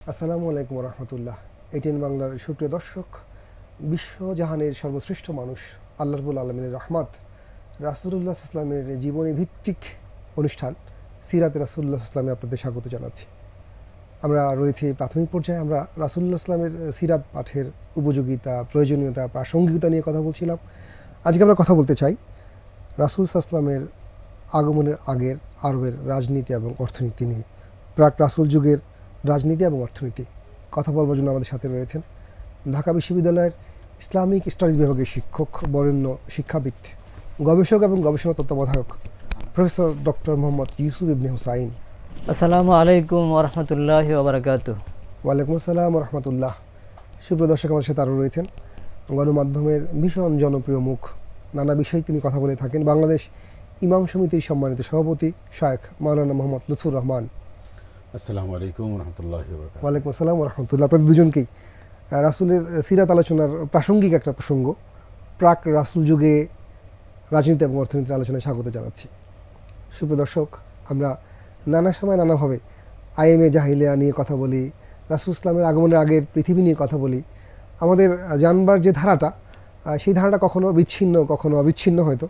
আসসালামু আলাইকুম রহমতুল্লাহ। এটিএন বাংলার সুপ্রিয় দর্শক, বিশ্বজাহানের সর্বশ্রেষ্ঠ মানুষ আল্লাহবুল আলমিনের রহমত রাসুল্লাহ ইসলামের জীবনী ভিত্তিক অনুষ্ঠান, সিরাত রাসুল্লাহ ইসলামে আপনাদের স্বাগত জানাচ্ছি। আমরা রয়েছি প্রাথমিক পর্যায়ে, আমরা রাসুল্লাহ ইসলামের সিরাত পাঠের উপযোগিতা, প্রয়োজনীয়তা, প্রাসঙ্গিকতা নিয়ে কথা বলছিলাম। আজকে আমরা কথা বলতে চাই রাসুল ইসলামের আগমনের আগের আরবের রাজনীতি এবং অর্থনীতি নিয়ে। প্রাক রাসুল যুগের রাজনীতি এবং অর্থনীতি। কথা বলবার জন্য আমাদের সাথে রয়েছেন ঢাকা বিশ্ববিদ্যালয়ের ইসলামিক স্টাডিজ বিভাগের শিক্ষক বরেণ্য শিক্ষাবিদ গবেষক এবং গবেষণা তত্ত্বাবধায়ক প্রফেসর ডক্টর মোহাম্মদ ইউসুফ ইবনে হুসাইন। আসসালামু আলাইকুম ওরহমতুল্লাহ ওবরাকাতু ওয়ালাইকুম আসসালাম রহমতুল্লাহ সুপ্রিয় দর্শক আমাদের সাথে আরও রয়েছেন গণমাধ্যমের ভীষণ জনপ্রিয় মুখ। নানা বিষয়ে তিনি কথা বলে থাকেন। বাংলাদেশ ইমাম সমিতির সম্মানিত সভাপতি শায়েখ মাওলানা মোহাম্মদ লুৎফুর রহমান। আসসালামু আলাইকুম রহমতুল্লাহ ওয়ালাইকুম আসসালাম রহমতুল্লাহ আপনাদের দুজনকেই রাসূলের সিরাত আলোচনার প্রাসঙ্গিক একটা প্রসঙ্গ প্রাক রাসুল যুগে রাজনীতি এবং অর্থনীতির আলোচনায় স্বাগত জানাচ্ছি। সুপ্রিয় দর্শক আমরা নানা সময় নানাভাবে আইএমএ জাহিলিয়া নিয়ে কথা বলি রাসুল ইসলামের আগমনের আগের পৃথিবী নিয়ে কথা বলি। আমাদের জানবার যে ধারাটা সেই ধারাটা কখনো বিচ্ছিন্ন কখনো অবিচ্ছিন্ন হয়তো।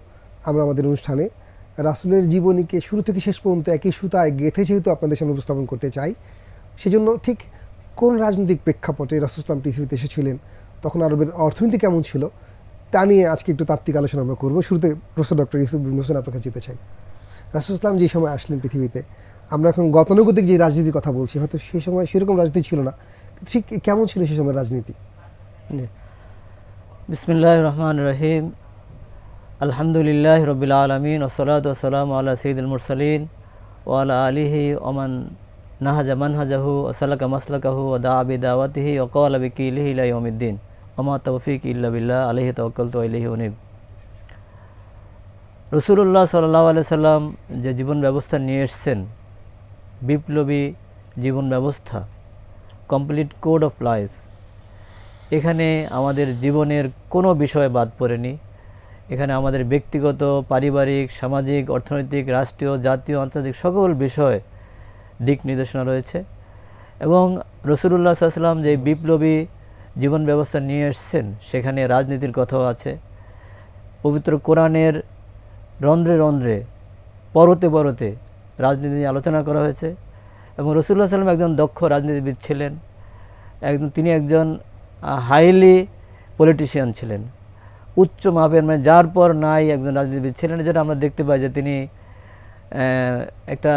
আমরা আমাদের অনুষ্ঠানে রাসুলের জীবনীকে শুরু থেকে শেষ পর্যন্ত একই সুতায় গেঁথে যেহেতু আপনাদের সামনে উপস্থাপন করতে চাই, সেজন্য ঠিক কোন রাজনৈতিক প্রেক্ষাপটে রাসুল ইসলাম পৃথিবীতে এসেছিলেন, তখন আরবের অর্থনীতি কেমন ছিল, তা নিয়ে আজকে একটু তাত্ত্বিক আলোচনা আমরা করব। শুরুতে প্রফেসর ডক্টর ইউসুফ হোসেন আপনার কাছে যেতে চাই। রাসুল ইসলাম যে সময় আসলেন পৃথিবীতে, আমরা এখন গতানুগতিক যে রাজনীতির কথা বলছি, হয়তো সেই সময় সেরকম রাজনীতি ছিল না ঠিক কেমন ছিল সেই সময় রাজনীতি? বিসমিল্লাহ রহমান রহিম। আলহামদুলিল্লাহ রবিল আলমিন, ওসলাত ওসালাম আল্লাহ সঈদুল মুরসালিন ও আল্লাহ আলিহি ওমান নাহাজা মানহাজাহু ওসালাকা মাসলাকাহু ও দা আবি দাওয়াতিহি ও কল বিকিলিহি ইলাইউমিদ্দিন ওমা তৌফিক ইল্লা বিল্লাহ আলিহি তওয়াক্কাল তো আলিহি উনিব। রসুল্লাহ সাল্লাহ আলি সাল্লাম যে জীবন ব্যবস্থা নিয়ে এসছেন, বিপ্লবী জীবন ব্যবস্থা, কমপ্লিট কোড অফ লাইফ, এখানে আমাদের জীবনের কোনো বিষয় বাদ পড়েনি। এখানে আমাদের ব্যক্তিগত, পারিবারিক, সামাজিক, অর্থনৈতিক, রাষ্ট্রীয়, জাতীয়, আন্তর্জাতিক সকল বিষয় দিক নির্দেশনা রয়েছে। এবং রসুল্লাহ সাল্লাম যে বিপ্লবী জীবন ব্যবস্থা নিয়ে এসছেন, সেখানে রাজনীতির কথাও আছে। পবিত্র কোরআনের রন্ধ্রে রন্ধ্রে, পরতে পরতে রাজনীতি নিয়ে আলোচনা করা হয়েছে। এবং রসুল্লাহ সাল্লাম একজন দক্ষ রাজনীতিবিদ ছিলেন। একজন, তিনি একজন হাইলি পলিটিশিয়ান ছিলেন। উচ্চ মাপের মানে যার পর নাই একজন রাজনীতিবিদ। ছিলেন যেটা আমরা দেখতে পাই যে তিনি একটা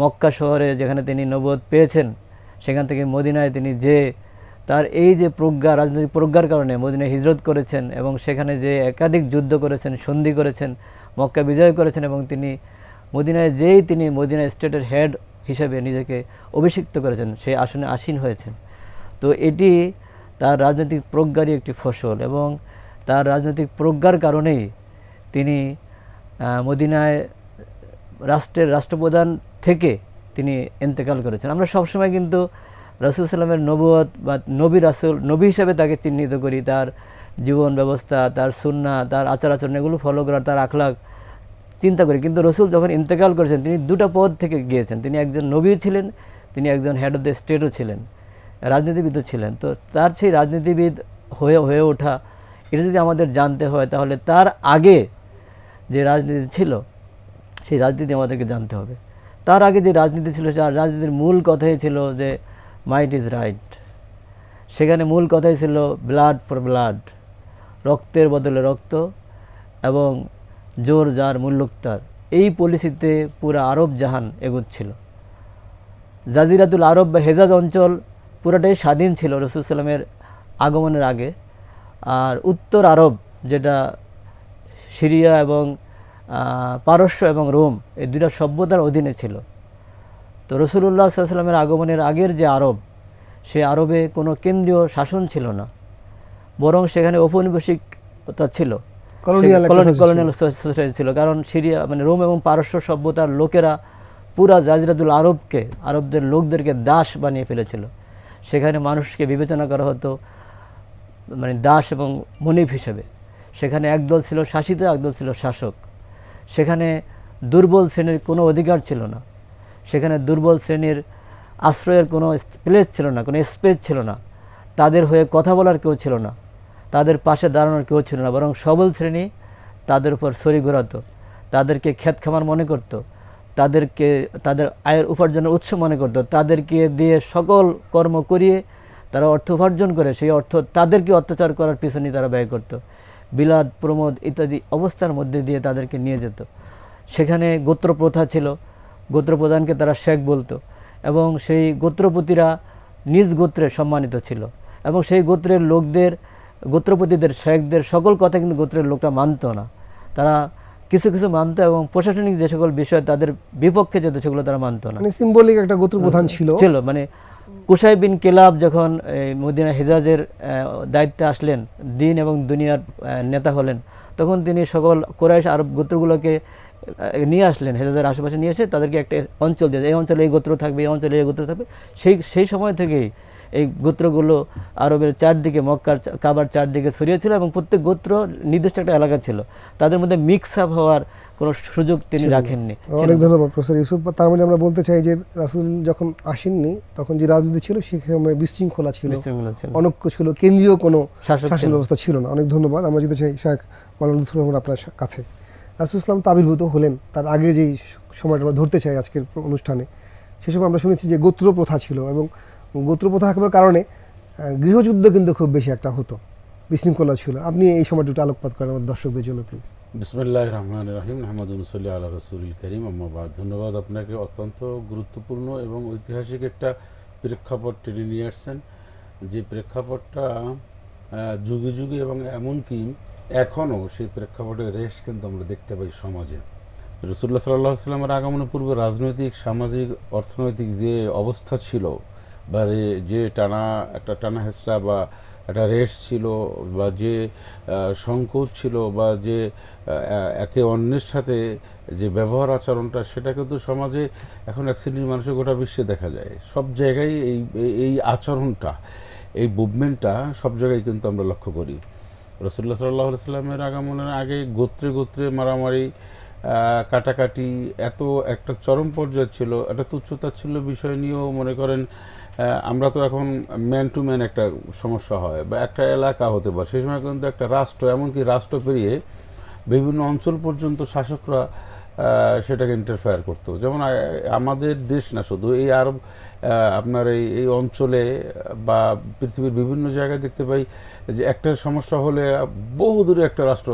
মক্কা শহরে যেখানে তিনি নবোধ পেয়েছেন, সেখান থেকে মদিনায় তিনি যে, তার এই যে প্রজ্ঞা, রাজনৈতিক প্রজ্ঞার কারণে মদিনায় হিজরত করেছেন এবং সেখানে যে একাধিক যুদ্ধ করেছেন, সন্ধি করেছেন, মক্কা বিজয় করেছেন এবং তিনি মদিনায় যেই তিনি মদিনা স্টেটের হেড হিসেবে নিজেকে অভিষিক্ত করেছেন, সেই আসনে আসীন হয়েছেন। তো এটি তার রাজনৈতিক প্রজ্ঞারই একটি ফসল এবং তার রাজনৈতিক প্রজ্ঞার কারণেই তিনি মদিনায় রাষ্ট্রের রাষ্ট্রপ্রধান থেকে তিনি ইন্তেকাল করেছেন। আমরা সবসময় কিন্তু রাসুল সাল্লামের নবুয়ত বা নবী রাসুল, নবী হিসাবে তাকে চিহ্নিত করি। তার জীবন ব্যবস্থা, তার সুন্না, তার আচার আচরণ এগুলো ফলো করা তার আখলাক চিন্তা করি। কিন্তু রসুল যখন ইন্তেকাল করেছেন, তিনি দুটো পদ থেকে গিয়েছেন। তিনি একজন নবীও ছিলেন, তিনি একজন হেড অফ দ্য স্টেটও ছিলেন, রাজনীতিবিদও ছিলেন। তো তার সেই রাজনীতিবিদ হয়ে হয়ে ওঠা এটা যদি আমাদের জানতে হয়, তাহলে তার আগে যে রাজনীতি ছিল, সেই রাজনীতি আমাদেরকে জানতে হবে। তার আগে যে রাজনীতি ছিল সেই রাজনীতির মূল কথাই ছিল যে মাইট ইজ রাইট সেখানে মূল কথাই ছিল ব্লাড ফর ব্লাড রক্তের বদলে রক্ত এবং জোর যার মুল্লুকতার এই পলিসিতে পুরো আরব জাহান এগুচ্ছিল। জাজিরাতুল আরব বা হেজাজ অঞ্চল পুরোটাই স্বাধীন ছিল রসুল সাল্লামের আগমনের আগে। আর উত্তর আরব যেটা সিরিয়া এবং পারস্য এবং রোম এই দুইটা সভ্যতার অধীনে ছিল। তো রসুল্লাহ সাল্লামের আগমনের আগের যে আরব সে আরবে কোনো কেন্দ্রীয় শাসন ছিল না। বরং সেখানে ঔপনিবেশিকতা ছিল। কলোনিয়াল সোসাইটি ছিল। কারণ সিরিয়া মানে রোম এবং পারস্য সভ্যতার লোকেরা পুরা জাজিরাতুল আরবকে আরবদের লোকদেরকে দাস বানিয়ে ফেলেছিল। সেখানে মানুষকে বিবেচনা করা হতো মানে দাস এবং মনিব হিসেবে। সেখানে একদল ছিল শাসিত, একদল ছিল শাসক। সেখানে দুর্বল শ্রেণির কোনো অধিকার ছিল না। সেখানে দুর্বল শ্রেণির আশ্রয়ের কোনো প্লেস ছিল না, কোনো স্পেস ছিল না। তাদের হয়ে কথা বলার কেউ ছিল না। তাদের পাশে দাঁড়ানোর কেউ ছিল না। বরং সবল শ্রেণি তাদের উপর সরি ঘোরাতো। তাদেরকে ক্ষেত খামার মনে করত। তাদেরকে, তাদের আয়ের উপার্জনের উৎস মনে করত। তাদেরকে দিয়ে সকল কর্ম করিয়ে তারা অর্থ উপার্জন করে সেই অর্থ তাদেরকে অত্যাচার করার পিছনে তারা ব্যয় করত। বিলাদ প্রমোদ ইত্যাদি অবস্থার মধ্যে দিয়ে তাদেরকে নিয়ে যেত। সেখানে গোত্র প্রথা ছিল। গোত্রপ্রধানকে তারা শেখ বলতো এবং সেই গোত্রপতিরা নিজ গোত্রে সম্মানিত ছিল এবং সেই গোত্রের লোকদের গোত্রপতিদের শেখদের সকল কথা কিন্তু গোত্রের লোকরা মানতো না। তারা কিছু কিছু মানতো এবং প্রশাসনিক যে সকল বিষয় তাদের বিপক্ষে যেত সেগুলো তারা মানতো না। মানে সিম্বলিক একটা গোত্র প্রধান ছিল। ছিল মানে কুসাই বিন কেলাব যখন মদিনা হেজাজের দায়িত্বে আসলেন, দিন এবং দুনিয়ার নেতা হলেন, তখন তিনি সকল কোরাইশ আরব গোত্রগুলোকে নিয়ে আসলেন, হেজাজের আশেপাশে নিয়ে এসে তাদেরকে একটা অঞ্চল দিয়ে, এই অঞ্চলে এই গোত্র থাকবে, এই অঞ্চলে এই গোত্র থাকবে। সেই সেই সময় থেকেই এই গোত্রগুলো আরবের চারদিকে মক্কার কাবার চারদিকে ছড়িয়েছিল এবং প্রত্যেক গোত্র নির্দিষ্ট একটা এলাকা ছিল। তাদের মধ্যে মিক্স আপ হওয়ার কোনো সুযোগ তিনি রাখেননি। অনেক ধন্যবাদ প্রফেসর ইউসুফ। তার মানে আমরা বলতে চাই যে রাসুল যখন আসেননি তখন যে রাজনীতি ছিল সেই সময় বিশৃঙ্খলা ছিল বিশৃঙ্খলা ছিল। কেন্দ্রীয় কোনো শাসন ব্যবস্থা ছিল না। অনেক ধন্যবাদ। আমরা যেতে চাই শাহেখ মালান রহমান আপনার কাছে। রাসুল ইসলাম তো আবির্ভূত হলেন। তার আগে যেই সময়টা আমরা ধরতে চাই আজকের অনুষ্ঠানে সে সময় আমরা শুনেছি যে গোত্র প্রথা ছিল এবং গোত্র প্রথা থাকার কারণে গৃহযুদ্ধ কিন্তু খুব বেশি একটা হতো। বিশৃঙ্খলা ছিল। আপনি এই সময়টা একটু আলোকপাত করেন আমার দর্শকদের জন্য প্লিজ বিসমুল্লাহ রহমান রহিম। আহমদুল্লি আল্লাহ রসুল করিম। আম্মাবাদ ধন্যবাদ আপনাকে। অত্যন্ত গুরুত্বপূর্ণ এবং ঐতিহাসিক একটা প্রেক্ষাপট টেনে নিয়ে আসছেন। যে প্রেক্ষাপটটা যুগে যুগে এবং এমনকি এখনও সেই প্রেক্ষাপটের রেশ কিন্তু আমরা দেখতে পাই সমাজে। রসুল্লাহ সাল্লাহ সাল্লামের আগমনের পূর্বে রাজনৈতিক, সামাজিক, অর্থনৈতিক যে অবস্থা ছিল বা যে টানা, একটা টানা হেঁচড়া বা একটা রেস ছিল বা যে সংকোচ ছিল বা যে একে অন্যের সাথে যে ব্যবহার আচরণটা, সেটা কিন্তু সমাজে এখন এক শ্রেণির মানুষের গোটা বিশ্বে দেখা যায়। সব জায়গায় এই, এই- আচরণটা, এই মুভমেন্টটা সব জায়গায় কিন্তু আমরা লক্ষ্য করি। রসুল্লাহ সাল্লাহ সাল্লামের আগমনের আগে গোত্রে গোত্রে মারামারি কাটাকাটি, এত একটা চরম পর্যায়ে ছিল, একটা তুচ্ছতা ছিল বিষয় নিয়েও মনে করেন আমরা তো এখন ম্যান টু ম্যান একটা সমস্যা হয়, বা একটা এলাকা হতে পারে। সেই সময় কিন্তু একটা রাষ্ট্র, এমনকি রাষ্ট্র পেরিয়ে বিভিন্ন অঞ্চল পর্যন্ত শাসকরা সেটাকে ইন্টারফেয়ার করতো। যেমন আমাদের দেশ না শুধু, এই আরব আপনার এই এই অঞ্চলে, বা পৃথিবীর বিভিন্ন জায়গায় দেখতে পাই যে একটা সমস্যা হলে বহু দূরে একটা রাষ্ট্র,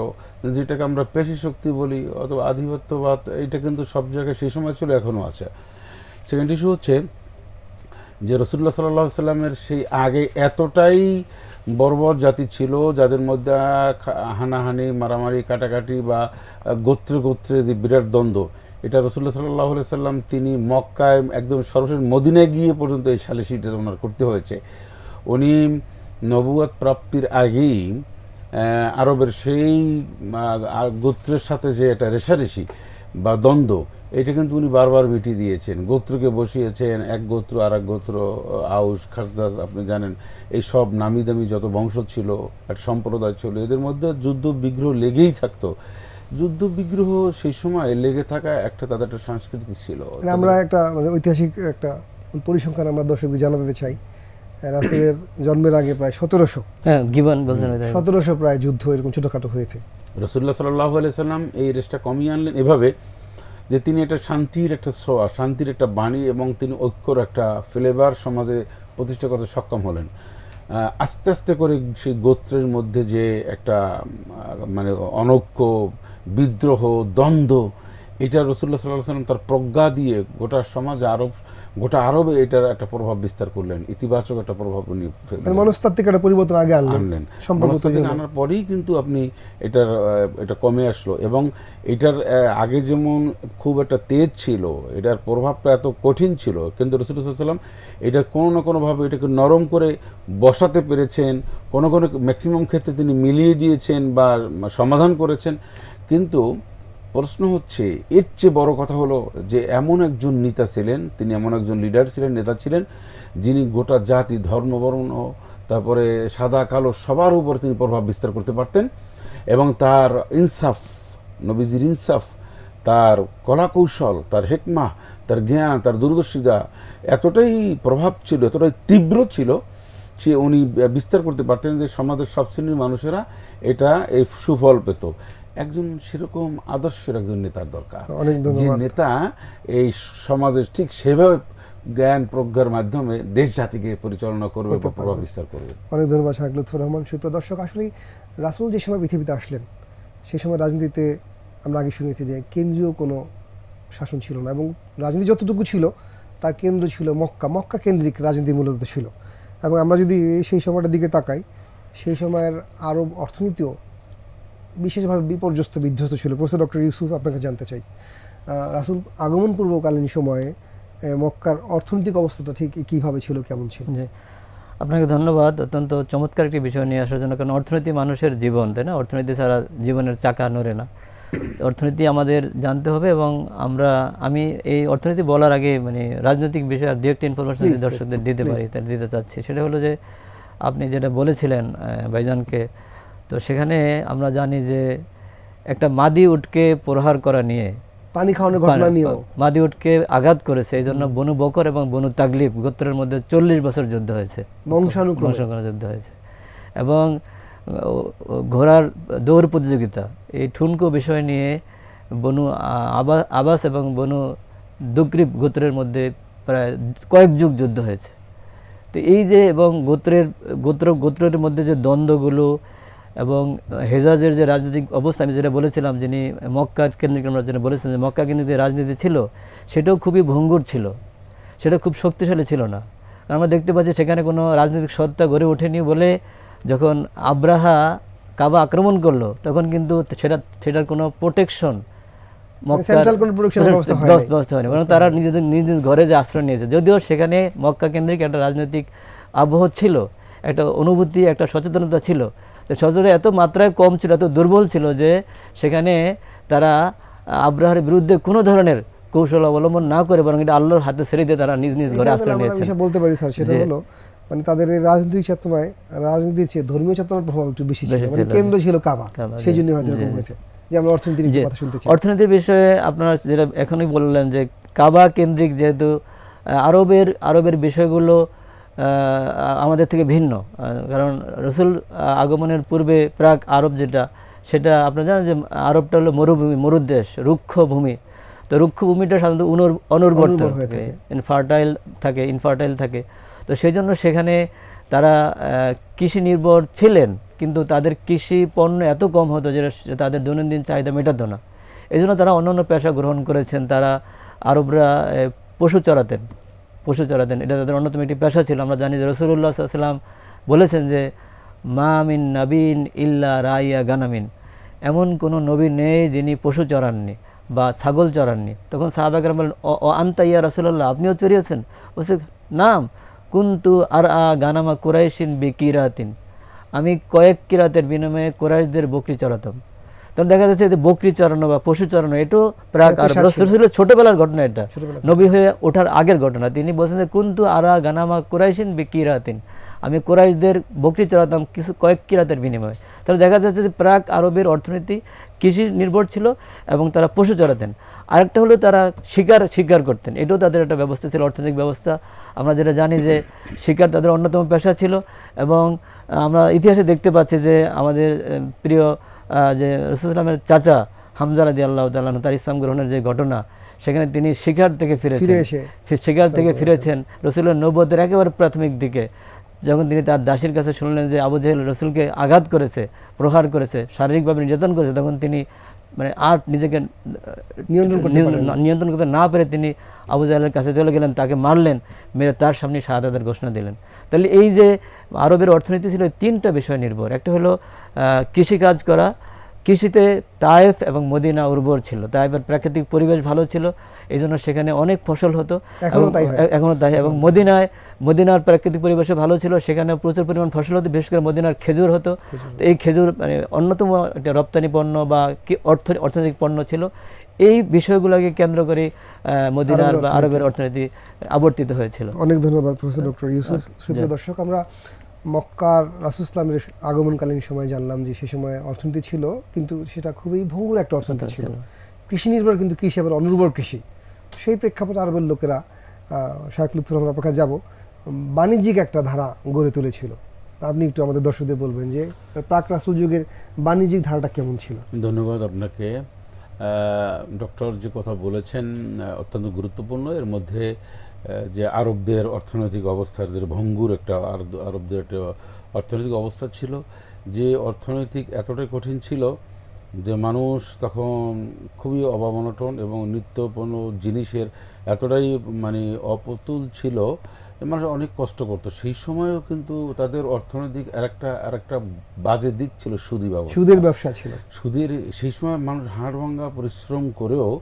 যেটাকে আমরা পেশি শক্তি বলি অথবা আধিপত্যবাদ এটা কিন্তু সব জায়গায় সেই সময় ছিল, এখনও আছে। সেকেন্ড ইস্যু হচ্ছে যে রসুল্লাহ সাল্লাহ সাল্লামের সেই আগে এতটাই বর্বর জাতি ছিল, যাদের মধ্যে হানাহানি, মারামারি, কাটাকাটি বা গোত্রে গোত্রে যে বিরাট দ্বন্দ্ব, এটা রসুল্লাহ সাল্লাহ সাল্লাম তিনি মক্কায় একদম সর্বশেষ মদিনায় গিয়ে পর্যন্ত এই সালিসিটা ওনার করতে হয়েছে। উনি নবুয়াত প্রাপ্তির আগেই আরবের সেই গোত্রের সাথে যে এটা রেশারেশি বা দ্বন্দ্ব এটা কিন্তু উনি বারবার মিটিয়ে দিয়েছেন। গোত্রকে বসিয়েছেন এক গোত্র আর এক গোত্র আউস খারজাজ আপনি জানেন এই সব নামি দামি যত বংশ ছিল একটা সম্প্রদায় ছিল এদের মধ্যে যুদ্ধ বিগ্রহ লেগেই থাকতো। যুদ্ধ বিগ্রহ সেই সময় লেগে থাকা একটা তাদের একটা সংস্কৃতি ছিল। মানে আমরা একটা মানে ঐতিহাসিক একটা পরিসংখ্যান আমরা দর্শকদের জানাতে চাই। রাসুলের জন্মের আগে প্রায় সতেরোশো হ্যাঁ গিবন। সতেরোশো প্রায় যুদ্ধ এরকম ছোটোখাটো হয়েছে। রসুল্লাহ সাল্লাহ সাল্লাম এই রেসটা কমিয়ে আনলেন এভাবে যে তিনি একটা শান্তির একটা শান্তির একটা বাণী এবং তিনি ঐক্যর একটা ফ্লেভার সমাজে প্রতিষ্ঠা করতে সক্ষম হলেন। আস্তে আস্তে করে সেই গোত্রের মধ্যে যে একটা মানে অনৈক্য, বিদ্রোহ, দ্বন্দ্ব এটা রসুল্লাহ সাল্লাহ সাল্লাম তার প্রজ্ঞা দিয়ে গোটা সমাজ আরব গোটা আরবে এটার একটা প্রভাব বিস্তার করলেন ইতিবাচক একটা প্রভাব উনি ফেললেন। মানে মনস্তাত্ত্বিক একটা পরিবর্তন আগে আনলেন আনলেন মনস্তাত্ত্বিক আনার পরেই কিন্তু আপনি এটার এটা কমে আসলো এবং এটার আগে যেমন খুব একটা তেজ ছিল এটার প্রভাবটা এত কঠিন ছিল কিন্তু রসুল্লাহ সাল্লাম এটা কোনো না কোনোভাবে এটাকে নরম করে বসাতে পেরেছেন কোনো কোনো ম্যাক্সিমাম ক্ষেত্রে তিনি মিলিয়ে দিয়েছেন বা সমাধান করেছেন কিন্তু প্রশ্ন হচ্ছে, এর চেয়ে বড় কথা হলো যে এমন একজন নেতা ছিলেন, তিনি এমন একজন লিডার ছিলেন, নেতা ছিলেন, যিনি গোটা জাতি, ধর্ম, বর্ণ, তারপরে সাদা, কালো, সবার উপর তিনি প্রভাব বিস্তার করতে পারতেন এবং তার ইনসাফ, নবীজির ইনসাফ, তার কলাকৌশল, তার হেকমা, তার জ্ঞান, তার দূরদর্শিতা এতটাই প্রভাব ছিল, এতটাই তীব্র ছিল সে উনি বিস্তার করতে পারতেন যে সমাজের সব শ্রেণির মানুষেরা এটা এই সুফল পেত। একজন সেরকম আদর্শের একজন নেতার দরকার। অনেক যে নেতা এই সমাজের ঠিক সেভাবে জ্ঞান প্রজ্ঞার মাধ্যমে দেশ জাতিকে পরিচালনা করবে বা প্রভাব বিস্তার করবে। অনেক ধন্যবাদ শাহেক লুৎফর রহমান। সুপ্রিয় দর্শক আসলে রাসুল যে সময় পৃথিবীতে আসলেন সেই সময় রাজনীতিতে আমরা আগে শুনেছি যে কেন্দ্রীয় কোনো শাসন ছিল না এবং রাজনীতি যতটুকু ছিল তার কেন্দ্র ছিল মক্কা। মক্কা কেন্দ্রিক রাজনীতি মূলত ছিল। এবং আমরা যদি সেই সময়টার দিকে তাকাই সেই সময়ের আরব অর্থনীতিও বিশেষভাবে বিপর্যস্ত বিধ্বস্ত ছিল। প্রফেসর ডক্টর ইউসুফ আপনাকে জানতে চাই। রাসুল আগমন পূর্বকালীন সময়ে মক্কার অর্থনৈতিক অবস্থাটা ঠিক কীভাবে ছিল কেমন ছিল? জি। আপনাকে ধন্যবাদ। অত্যন্ত চমৎকার একটি বিষয় নিয়ে আসার জন্য কারণ অর্থনীতি মানুষের জীবন তাই না? অর্থনীতি ছাড়া জীবনের চাকা নড়ে না। অর্থনীতি আমাদের জানতে হবে এবং আমরা আমি এই অর্থনীতি বলার আগে মানে রাজনৈতিক বিষয়ে দু একটা ইনফরমেশন দর্শকদের দিতে পারি. তাহলে দিতে চাচ্ছি। সেটা হলো যে আপনি যেটা বলেছিলেন আহ, ভাইজানকে তো সেখানে আমরা জানি যে একটা মাদি উটকে প্রহার করা নিয়ে পানি খাওয়ানোর ঘটনা নিয়েও। মাদি উটকে আঘাত করেছে। এই জন্য বনু বকর এবং বনু তাগলিব গোত্রের মধ্যে চল্লিশ বছর যুদ্ধ হয়েছে। বংশানুক্রমে যুদ্ধ হয়েছে। এবং ঘোড়ার দৌড় প্রতিযোগিতা এই ঠুনকো বিষয় নিয়ে বনু আবাস এবং বনু দুগ্রিব গোত্রের মধ্যে প্রায় কয়েক যুগ যুদ্ধ হয়েছে। তো এই যে এবং গোত্রের গোত্র গোত্রের মধ্যে যে দ্বন্দ্বগুলো এবং হেজাজের যে রাজনৈতিক অবস্থা আমি যেটা বলেছিলাম যিনি মক্কা কেন্দ্রিক আমরা যেটা বলেছেন যে মক্কা কেন্দ্রিক যে রাজনীতি ছিল সেটাও খুবই ভঙ্গুর ছিল। সেটা খুব শক্তিশালী ছিল না। কারণ আমরা দেখতে পাচ্ছি সেখানে কোনো রাজনৈতিক সত্তা গড়ে ওঠেনি বলে যখন আব্রাহা কাবা আক্রমণ করল তখন কিন্তু সেটা সেটার কোনো প্রোটেকশন। ব্যবস্থা হয়নি। বরং তারা নিজেদের নিজ নিজ ঘরে যে আশ্রয় নিয়েছে। যদিও সেখানে মক্কা কেন্দ্রিক একটা রাজনৈতিক আবহ ছিল একটা অনুভূতি একটা সচেতনতা ছিল তো সচেতনতা এত মাত্রায় কম ছিল এত দুর্বল ছিল যে সেখানে তারা আব্রাহার বিরুদ্ধে কোনো ধরনের কৌশল অবলম্বন না করে বরং এটা আল্লাহর হাতে ছেড়ে দিয়ে তারা নিজ নিজ ঘরে আশ্রয় নিয়েছে বলতে পারি স্যার সেটা হলো মানে তাদের এই রাজনৈতিক চেতনায় রাজনীতির চেয়ে ধর্মীয় চেতনার প্রভাব একটু বেশি ছিল মানে কেন্দ্র ছিল কাবা সেই জন্য হয়তো এরকম হয়েছে। যে আমরা অর্থনীতির কথা শুনতে চাই। অর্থনীতির বিষয়ে আপনারা যেটা এখনই বললেন যে কাবা কেন্দ্রিক যেহেতু আরবের আরবের বিষয়গুলো আমাদের থেকে ভিন্ন। কারণ রসুল আগমনের পূর্বে প্রাক আরব যেটা সেটা আপনারা জানেন যে আরবটা হলো মরুভূমি মরুদেশ রুক্ষ ভূমি তো রুক্ষ ভূমিটা সাধারণত অনুর্বর থাকে। ইনফার্টাইল থাকে ইনফার্টাইল থাকে। তো সেই জন্য সেখানে তারা কৃষি নির্ভর ছিলেন কিন্তু তাদের কৃষি পণ্য এত কম হতো যেটা তাদের দৈনন্দিন চাহিদা মেটাতো না। এই জন্য তারা অন্যান্য পেশা গ্রহণ করেছেন তারা আরবরা পশু চড়াতেন। পশু চড়াতেন এটা তাদের অন্যতম একটি পেশা ছিল। আমরা জানি যে রসুল্লাহ সাল্লাম বলেছেন যে, মা মিন নাবিন ইল্লা রাইয়া গানামিন। এমন কোনো নবী নেই যিনি পশু চড়াননি বা ছাগল চড়াননি। তখন সাহাবাগরাম বলেন ও আন্তা ইয়া রসুল্লাহ আপনিও চড়িয়েছেন? বলছে, নাম, কুন্তু আর আ গানামা কুরাইশিন বি কিরাতিন আমি কয়েক কিরাতের বিনিময়ে কুরাইশদের বকরি চড়াতাম। তখন দেখা যাচ্ছে যে বকরি চড়ানো বা পশু চড়ানো এটাও প্রাক আর পেশা ছিল। ছোটবেলার ঘটনা এটা। নবী হয়ে ওঠার আগের ঘটনা। তিনি বলছেন যে কুন্তু আরা গানামা কুরাইশিন বি কিরাতিন আমি কুরাইশদের বকরি চড়াতাম কিছু কয়েক কিরাতের বিনিময়ে। তাহলে দেখা যাচ্ছে যে প্রাক আরবের অর্থনীতি কৃষি নির্ভর ছিল এবং তারা পশু চড়াতেন। আরেকটা হলো তারা শিকার শিকার করতেন। এটাও তাদের একটা ব্যবস্থা ছিল অর্থনৈতিক ব্যবস্থা। আমরা যেটা জানি যে শিকার তাদের অন্যতম পেশা ছিল এবং আমরা ইতিহাসে দেখতে পাচ্ছি যে আমাদের প্রিয় যে রসুলামের চাচা হামজা রাদি আল্লাহ তাল্লাহ তার ইসলাম গ্রহণের যে ঘটনা সেখানে তিনি শিকার থেকে ফিরেছেন। শিকার থেকে ফিরেছেন রসুলের নবতের একেবারে প্রাথমিক দিকে। যখন তিনি তার দাসীর কাছে শুনলেন যে আবু জাহেল রসুলকে আঘাত করেছে প্রহার করেছে শারীরিকভাবে নির্যাতন করেছে তখন তিনি মানে আর নিজেকে নিয়ন্ত্রণ করতে না। নিয়ন্ত্রণ করতে না পেরে তিনি আবু জাহেলের কাছে চলে গেলেন তাকে মারলেন মেরে তার সামনে শাহাদাতের ঘোষণা দিলেন তাহলে এই যে আরবের অর্থনীতি ছিল তিনটা বিষয় নির্ভর একটা হলো কৃষিকাজ করা কৃষিতে তায়েফ এবং মদিনা উর্বর ছিল। তায়েফের প্রাকৃতিক পরিবেশ ভালো ছিল এই জন্য সেখানে অনেক ফসল হতো। এখনও তাই এবং মদিনায় মদিনার প্রাকৃতিক পরিবেশও ভালো ছিল। সেখানে প্রচুর পরিমাণ ফসল হতো বিশেষ করে মদিনার খেজুর হতো। তো এই খেজুর মানে অন্যতম একটা রপ্তানি পণ্য বা কি অর্থ অর্থনৈতিক পণ্য ছিল। এই বিষয়গুলোকে কেন্দ্র করে মদিনার বা আরবের অর্থনীতি আবর্তিত হয়েছিল। অনেক ধন্যবাদ প্রফেসর ডক্টর ইউসুফ। দর্শক আমরা মক্কার রাসুল ইসলামের আগমনকালীন সময় জানলাম যে সে সময় অর্থনীতি ছিল কিন্তু সেটা খুবই ভঙ্গুর একটা অর্থনীতি ছিল। কৃষি নির্ভর কিন্তু কৃষি আবার অনুর্বর কৃষি। সেই প্রেক্ষাপটে আরবের লোকেরা শাহেখ লুৎফুর রহমান আপনার যাব বাণিজ্যিক একটা ধারা গড়ে তুলেছিল। তা আপনি একটু আমাদের দর্শকদের বলবেন যে প্রাক রাসুল যুগের বাণিজ্যিক ধারাটা কেমন ছিল? ধন্যবাদ আপনাকে। ডক্টর যে কথা বলেছেন অত্যন্ত গুরুত্বপূর্ণ। এর মধ্যে যে আরবদের অর্থনৈতিক অবস্থার যে ভঙ্গুর একটা আরবদের একটা অর্থনৈতিক অবস্থা ছিল যে অর্থনৈতিক এতটাই কঠিন ছিল যে মানুষ তখন খুবই অভাবনটন এবং নিত্য কোনো জিনিসের এতটাই মানে অপতুল ছিল মানুষ অনেক কষ্ট করতো। সেই সময়ও কিন্তু তাদের অর্থনৈতিক আরেকটা আরেকটা বাজে দিক ছিল সুদী ব্যবসা সুদের ব্যবসা ছিল। সুদের সেই সময় মানুষ হাড় ভাঙ্গা পরিশ্রম করেও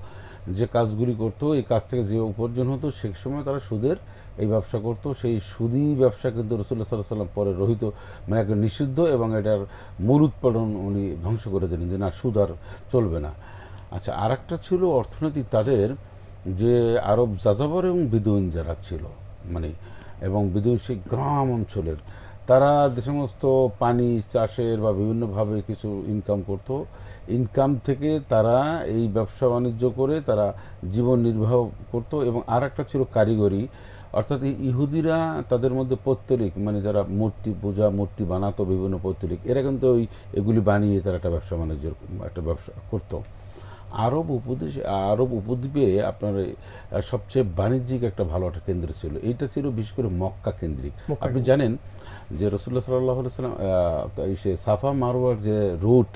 যে কাজগুলি করতো, এই কাজ থেকে যে উপার্জন হতো সেই সময় তারা সুদের এই ব্যবসা করতো। সেই সুদী ব্যবসা কিন্তু রসুল্লাহ সাল্লাহ সাল্লাম পরে রহিত মানে একটা নিষিদ্ধ এবং এটার মূল উৎপাদন উনি ধ্বংস করে দিলেন যে না, সুদ আর চলবে না। আচ্ছা আর একটা ছিল অর্থনৈতিক তাদের যে আরব যাযাবর এবং বিদুইন যারা ছিল মানে এবং বিদুইন সেই গ্রাম অঞ্চলের, তারা যে সমস্ত পানি, চাষের বা বিভিন্নভাবে কিছু ইনকাম করত। ইনকাম থেকে তারা এই ব্যবসা বাণিজ্য করে তারা জীবন নির্বাহ করত এবং আর একটা ছিল কারিগরি। অর্থাৎ এই ইহুদিরা তাদের মধ্যে পৌত্তলিক মানে যারা মূর্তি পূজা মূর্তি বানাতো বিভিন্ন পৌত্তলিক এরা কিন্তু ওই এগুলি বানিয়ে তারা একটা ব্যবসা বাণিজ্যের একটা ব্যবসা করতো। আরব উপদেশ আরব উপদ্বীপে আপনার সবচেয়ে বাণিজ্যিক একটা ভালো একটা কেন্দ্র ছিল। এইটা ছিল বিশেষ করে মক্কা কেন্দ্রিক। আপনি জানেন যে রসুল্লাহ সাল্লাহ সাল্লাম সে সাফা মারোয়ার যে রুট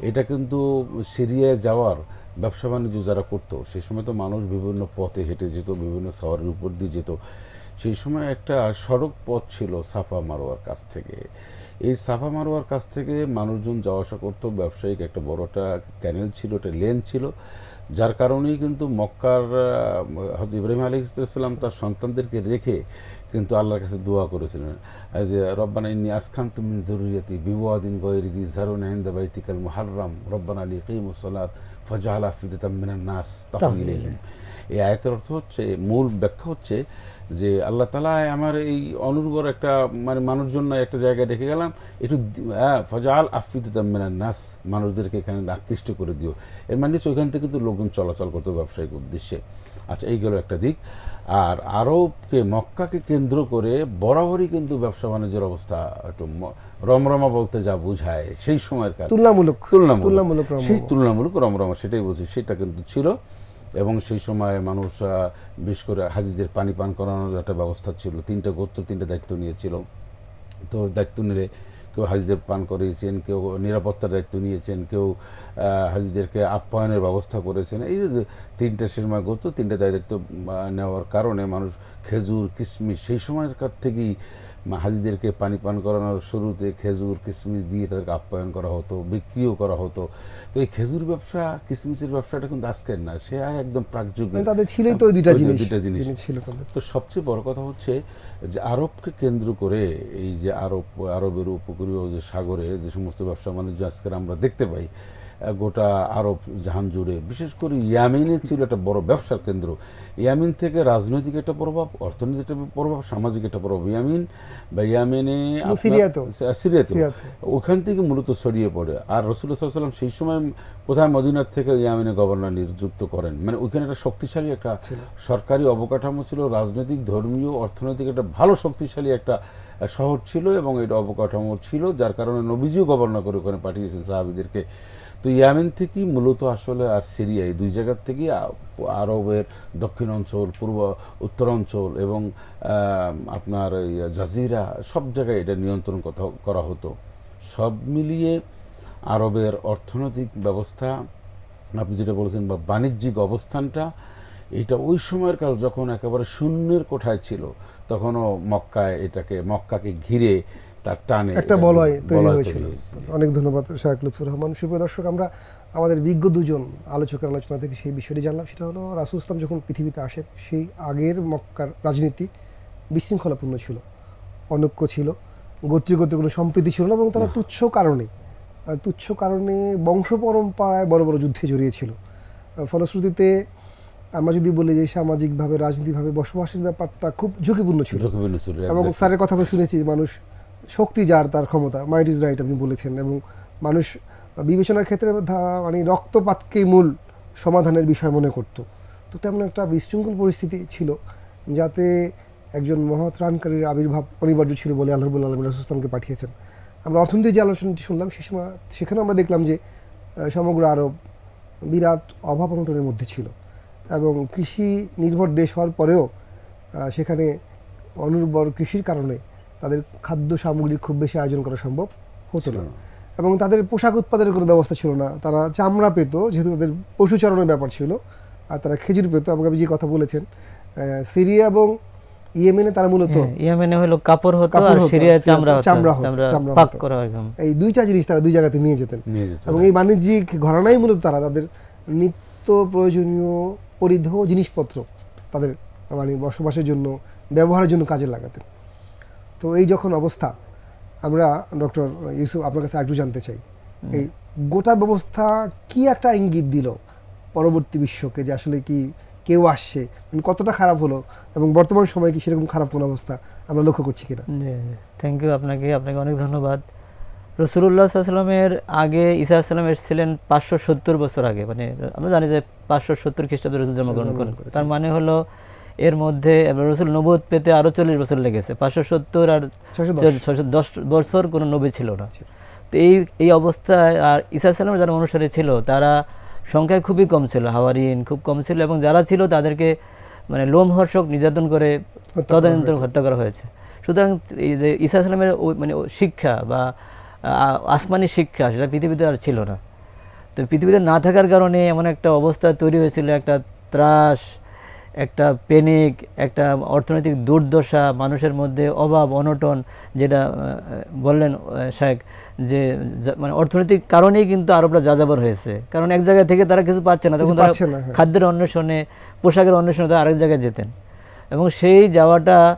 এটা কিন্তু সিরিয়ায় যাওয়ার ব্যবসা বাণিজ্য যারা করতো, সেই সময় তো মানুষ বিভিন্ন পথে হেঁটে যেত, বিভিন্ন শহরের উপর দিয়ে যেত। সেই সময় একটা সড়ক পথ ছিল সাফা মারোয়ার কাছ থেকে। এই সাফা মারোয়ার কাছ থেকে মানুষজন যাওয়া আসা করতো, ব্যবসায়িক একটা বড় একটা ক্যানেল ছিল, একটা লেন ছিল। যার কারণেই কিন্তু মক্কার হজ ইব্রাহিম আলী ইসলাম তার সন্তানদেরকে রেখে কিন্তু আল্লাহর কাছে দোয়া করেছিলেন। যে, রব্বানা ইন্নি আসখান তুমি জরুরিয়াতি বিবাদিন গৈরিদি জারুন আইন্দা বাইতিকাল মুহাররাম, রব্বানা আলী কিম সালাত ফজাহাল আফিদ মিনান নাস তাহলে এই আয়তের অর্থ হচ্ছে, মূল ব্যাখ্যা হচ্ছে যে আল্লাহ তালা আমার এই অনুর্বর একটা মানে মানুষজন না একটা জায়গায় রেখে গেলাম। একটু হ্যাঁ ফজাল আফিদাতাম মিনান নাস মানুষদেরকে এখানে আকৃষ্ট করে দিও। এর মানে হচ্ছে ওইখান থেকে কিন্তু লোকজন চলাচল করতো ব্যবসায়িক উদ্দেশ্যে। আচ্ছা এই গেল একটা দিক। আর আরবকে মক্কাকে কেন্দ্র করে বরাবরই কিন্তু ব্যবসা বাণিজ্যের অবস্থা একটু রমরমা বলতে যা বোঝায় সেই সময়ের কাজ। তুলনামূলক। তুলনামূলক। তুলনামূলক সেই তুলনামূলক রমরমা সেটাই বলছি সেটা কিন্তু ছিল। এবং সেই সময় মানুষ বিশেষ করে হাজিদের পানি পান করানোর একটা ব্যবস্থা ছিল। তিনটা গোত্র, তিনটা দায়িত্ব নিয়েছিল। তো দায়িত্ব নিলে কেউ হাজিদের পান করিয়েছেন, কেউ নিরাপত্তার দায়িত্ব নিয়েছেন, কেউ হাজিদেরকে আপ্যায়নের ব্যবস্থা করেছেন। এই তিনটা সিনেমা গোত্র, তিনটা দায়িত্ব নেওয়ার কারণে মানুষ খেজুর, কিশমিশ সেই সময়কার থেকেই হাজিদেরকে পানি পান করানোর শুরুতে খেজুর কিশমিশ দিয়ে তাদেরকে আপ্যায়ন করা হতো বিক্রিও করা হতো। তো এই খেজুর ব্যবসা কিশমিশের ব্যবসাটা কিন্তু আজকের না সে একদম প্রাকযুগে মানে তাদের ছিলই তো দুইটা জিনিস দুইটা জিনিস। ছিল তাদের। তো সবচেয়ে বড় কথা হচ্ছে যে আরবকে কেন্দ্র করে এই যে আরব আরবের উপকূলীয় যে সাগরে যে সমস্ত ব্যবসা বাণিজ্য আজকের আমরা দেখতে পাই গোটা আরব জাহান জুড়ে। বিশেষ করে ইয়ামিনে ছিল একটা বড় ব্যবসার কেন্দ্র। ইয়ামিন থেকে রাজনৈতিক একটা প্রভাব অর্থনৈতিক একটা প্রভাব সামাজিক একটা প্রভাব। ইয়ামিন বা ইয়ামিনে সিরিয়াতে। ওখান থেকে মূলত ছড়িয়ে পড়ে। আর রসুল্লাহ সাল্লাম সেই সময় কোথায়? মদিনার থেকে ইয়ামিনে গভর্নর নিযুক্ত করেন। মানে ওইখানে একটা শক্তিশালী একটা সরকারি অবকাঠামো ছিল রাজনৈতিক ধর্মীয় অর্থনৈতিক একটা ভালো শক্তিশালী একটা শহর ছিল এবং এটা অবকাঠামো ছিল যার কারণে নবীজিও গভর্নর করে ওখানে পাঠিয়েছেন সাহাবিদেরকে। তো ইয়ামেন থেকেই মূলত আসলে আর সিরিয়া, এই দুই জায়গার থেকেই আরবের দক্ষিণ অঞ্চল পূর্ব, উত্তরাঞ্চল এবং আপনার জাজিরা, সব জায়গায় এটা নিয়ন্ত্রণ করা হতো। সব মিলিয়ে আরবের অর্থনৈতিক ব্যবস্থা, আপনি যেটা বলেছেন বা বাণিজ্যিক অবস্থানটা, এটা ওই সময়ের কাল যখন একেবারে শূন্যের কোঠায় ছিল, তখনও মক্কায় এটাকে, মক্কাকে ঘিরে তার টানে একটা বলয় তৈরি হয়েছিল। অনেক ধন্যবাদ শাহেক লুৎফুর রহমান। সুপ্রিয় দর্শক আমরা আমাদের বিজ্ঞ দুজন আলোচকের আলোচনা থেকে সেই বিষয়টি জানলাম। সেটা হলো রাসুল ইসলাম যখন পৃথিবীতে আসেন সেই আগের মক্কার রাজনীতি বিশৃঙ্খলাপূর্ণ ছিল অনৈক্য ছিল গোত্রীগত কোনো সম্প্রীতি ছিল না এবং তারা তুচ্ছ কারণে তুচ্ছ কারণে বংশ পরম্পরায় বড় বড় যুদ্ধে জড়িয়েছিল। ফলশ্রুতিতে আমরা যদি বলি যে সামাজিকভাবে রাজনীতিভাবে বসবাসের ব্যাপারটা খুব ঝুঁকিপূর্ণ ছিল। এবং স্যারের কথা শুনেছি মানুষ শক্তি যার, তার ক্ষমতা মাইট ইজ রাইট আপনি বলেছেন এবং মানুষ বিবেচনার ক্ষেত্রে মানে রক্তপাতকেই মূল সমাধানের বিষয় মনে করতো। তো তেমন একটা বিশৃঙ্খল পরিস্থিতি ছিল যাতে একজন মহৎ ত্রাণকারীর আবির্ভাব অনিবার্য ছিল বলে আল্লাহবুল আলম রসুলামকে পাঠিয়েছেন। আমরা অর্থনীতির যে আলোচনাটি শুনলাম, সে সময় সেখানে আমরা দেখলাম যে সমগ্র আরব বিরাট অভাব অনটনের মধ্যে ছিল এবং কৃষি নির্ভর দেশ হওয়ার পরেও সেখানে অনুর্বর কৃষির কারণে তাদের খাদ্য সামগ্রীর খুব বেশি আয়োজন করা সম্ভব হতো না। এবং তাদের পোশাক উৎপাদনের কোনো ব্যবস্থা ছিল না। তারা চামড়া পেত যেহেতু তাদের পশুচারণের ব্যাপার ছিল আর তারা খেজুর পেত। এবং আপনি যে কথা বলেছেন সিরিয়া এবং ইয়েমেনে তারা মূলত হ্যাঁ, ইয়েমেনে হলো কাপড় হতো আর সিরিয়াতে চামড়া হতো চামড়া হতো, চামড়া পাক করা হয় একদম। এই দুইটা জিনিস তারা দুই জায়গাতে নিয়ে যেতেন। এবং এই বাণিজ্যিক ঘরানাই মূলত তারা তাদের নিত্য প্রয়োজনীয় পরিধেয় জিনিসপত্র তাদের মানে বসবাসের জন্য ব্যবহারের জন্য কাজে লাগাতেন। তো এই যখন অবস্থা আমরা ডক্টর ইউসুফ আপনার কাছে একটু জানতে চাই। এই গোটা ব্যবস্থা কি একটা ইঙ্গিত দিল পরবর্তী বিশ্বকে যে আসলে কি কেউ আসছে? মানে কতটা খারাপ হলো এবং বর্তমান সময়ে কি সেরকম খারাপ কোন অবস্থা আমরা লক্ষ্য করছি কিনা? থ্যাংক ইউ আপনাকে আপনাকে অনেক ধন্যবাদ। রসুল্লাহ সাল্লামের আগে ঈসা আসসালাম এসেছিলেন পাঁচশো সত্তর বছর আগে মানে আমরা জানি যে পাঁচশো সত্তর খ্রিস্টাব্দে রসুল জন্মগ্রহণ করেন। তার মানে হলো এর মধ্যে রসুল নবুয়ত পেতে আরও চল্লিশ বছর লেগেছে। পাঁচশো সত্তর আর ছয়শো দশ। বছর কোনো নবী ছিল না। তো এই এই অবস্থায় আর ঈসা সাল্লামের যারা অনুসারী ছিল তারা সংখ্যায় খুবই কম ছিল হাওয়ারিন খুব কম ছিল এবং যারা ছিল তাদেরকে মানে লোমহর্ষক নির্যাতন করে তদন্ত হত্যা করা হয়েছে। সুতরাং এই যে ঈসা সালামের মানে শিক্ষা বা আসমানি শিক্ষা সেটা পৃথিবীতে আর ছিল না। তো পৃথিবীতে না থাকার কারণে এমন একটা অবস্থা তৈরি হয়েছিল একটা ত্রাস একটা পেনিক একটা অর্থনৈতিক দুর্দশা মানুষের মধ্যে অভাব অনটন যেটা বললেন শেখ যে মানে অর্থনৈতিক কারণেই কিন্তু আরবরা যাযাবর হয়েছে। কারণ এক জায়গা থেকে তারা কিছু পাচ্ছে না তখন তারা হ্যাঁ। খাদ্যের অন্বেষণে পোশাকের অন্বেষণে তারা আরেক জায়গায় যেতেন। এবং সেই যাওয়াটা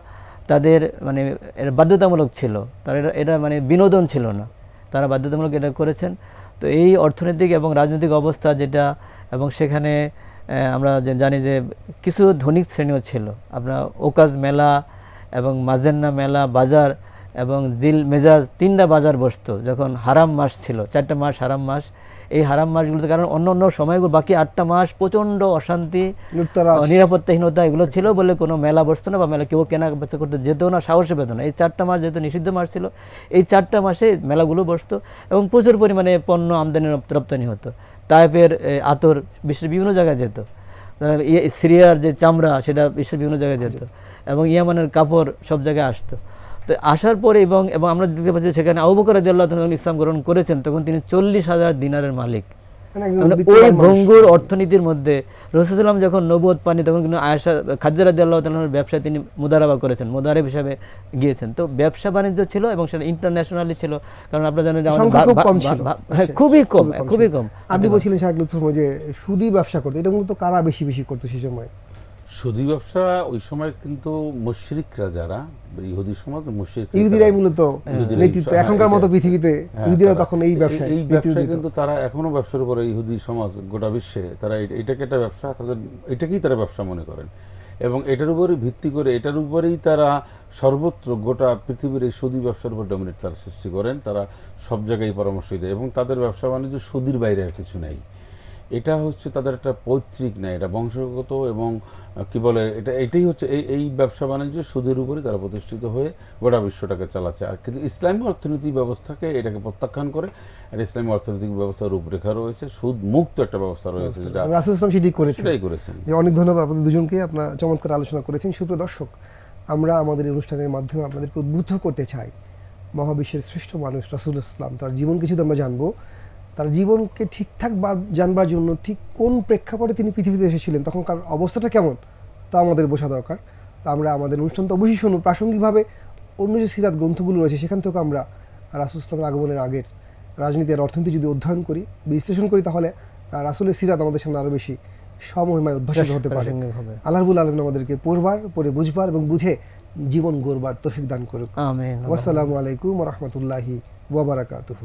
তাদের মানে এটা বাধ্যতামূলক ছিল। তারা এটা এটা মানে বিনোদন ছিল না। তারা বাধ্যতামূলক এটা করেছেন। তো এই অর্থনৈতিক এবং রাজনৈতিক অবস্থা যেটা এবং সেখানে আমরা জানি যে কিছু ধনিক শ্রেণীও ছিল। আপনার ওকাজ মেলা এবং মাজেন্না মেলা বাজার এবং জিল মেজাজ তিনটা বাজার বসতো যখন হারাম মাস ছিল চারটা মাস হারাম মাস। এই হারাম মাসগুলোতে কারণ অন্য অন্য সময়গুলো বাকি আটটা মাস প্রচণ্ড অশান্তি। নিরাপত্তাহীনতা এগুলো ছিল বলে কোনো মেলা বসতো না বা মেলা কেউ কেনা বেচা করতে যেত না সাহসে পেত না। এই চারটা মাস যেহেতু নিষিদ্ধ মাস ছিল এই চারটা মাসে মেলাগুলো বসতো এবং প্রচুর পরিমাণে পণ্য আমদানি রপ্তানি হতো। তাইপের আতর বিশ্বের বিভিন্ন জায়গায় যেত। ইয়ে- সিরিয়ার যে চামড়া, সেটা বিশ্বের বিভিন্ন জায়গায় যেত। এবং ইয়ামানের কাপড় সব জায়গায় আসতো। তো আসার পরে এবং এবং আমরা দেখতে পাচ্ছি সেখানে আবু বকর রাদিয়াল্লাহু তাআলা যখন ইসলাম গ্রহণ করেছেন, তখন তিনি চল্লিশ হাজার দিনারের মালিক। ওই ভঙ্গুর অর্থনীতির মধ্যে রসুলাম যখন নবুয়ত পানি তখন কিন্তু আয়সা খাদ্যারাদি আল্লাহ তালার ব্যবসায় তিনি মুদারাবা করেছেন মুদারেব হিসাবে গিয়েছেন। তো ব্যবসা বাণিজ্য ছিল এবং সেটা ইন্টারন্যাশনালি ছিল। কারণ আপনারা জানেন যে হ্যাঁ, খুবই কম খুবই কম। আপনি বলছিলেন শাহ যে সুদি ব্যবসা করতো এটা মূলত কারা বেশি বেশি করতো সেই সময়? সুদী ব্যবসা ওই সময় কিন্তু মুশরিকরা যারা ইহুদি সমাজ মুশরিক ইহুদিরাই মূলত নেতৃত্ব হ্যাঁ, এখনকার মতো পৃথিবীতে। হ্যাঁ, ইহুদিরা তখন এই ব্যবসা এই ব্যবসায় কিন্তু তারা এখনও ব্যবসার উপরে ইহুদি সমাজ গোটা বিশ্বে তারা এটাকে একটা ব্যবসা তাদের এটাকেই তারা ব্যবসা মনে করেন। এবং এটার উপরে ভিত্তি করে এটার উপরেই তারা সর্বত্র গোটা পৃথিবীর এই সুদী ব্যবসার উপর ডমিনেট তারা সৃষ্টি করেন তারা সব জায়গায় পরামর্শ দেয়। এবং তাদের ব্যবসা বাণিজ্য সুদীর বাইরে আর কিছু নেই। এটা হচ্ছে তাদের একটা পৈতৃক নেয় এটা বংশগত এবং কি বলে এটা এটাই হচ্ছে এই এই ব্যবসা বাণিজ্য সুদের উপরে তারা প্রতিষ্ঠিত হয়ে গোটা বিশ্বটাকে চালাচ্ছে। আর কিন্তু ইসলামী অর্থনৈতিক ব্যবস্থাকে এটাকে প্রত্যাখ্যান করে আর ইসলামী অর্থনৈতিক ব্যবস্থার রূপরেখা রয়েছে সুদ মুক্ত একটা ব্যবস্থা রয়েছে যেটা রাসুল ইসলাম সেটি করেছেন। সেটাই করেছেন। অনেক ধন্যবাদ আপনাদের দুজনকে আপনার চমৎকার আলোচনা করেছেন। সুপ্রিয় দর্শক আমরা আমাদের এই অনুষ্ঠানের মাধ্যমে আপনাদেরকে উদ্বুদ্ধ করতে চাই। মহাবিশ্বের শ্রেষ্ঠ মানুষ রাসুল ইসলাম তার জীবন কিছু তো আমরা জানব। তার জীবনকে ঠিকঠাক জানবার জন্য ঠিক কোন প্রেক্ষাপটে তিনি পৃথিবীতে এসেছিলেন তখনকার অবস্থাটা কেমন তা আমাদের বোঝা দরকার। তা আমরা আমাদের অনুষ্ঠান তো অবশ্যই শুনুন। প্রাসঙ্গিকভাবে অন্য যে সিরাত গ্রন্থগুলো রয়েছে সেখান থেকে আমরা রাসুল ইসলামের আগমনের আগের রাজনীতি আর অর্থনীতি যদি অধ্যয়ন করি বিশ্লেষণ করি তাহলে রাসুলের সিরাত আমাদের সামনে আরও বেশি সমহিমায় উদ্ভাসিত হতে পারে। আল্লাহবুল আলম আমাদেরকে পড়বার পড়ে বুঝবার এবং বুঝে জীবন গড়বার তৌফিক দান করুক। আমিন। ওয়াসসালামু আলাইকুম রহমতুল্লাহি ওয়াবারাকাতুহু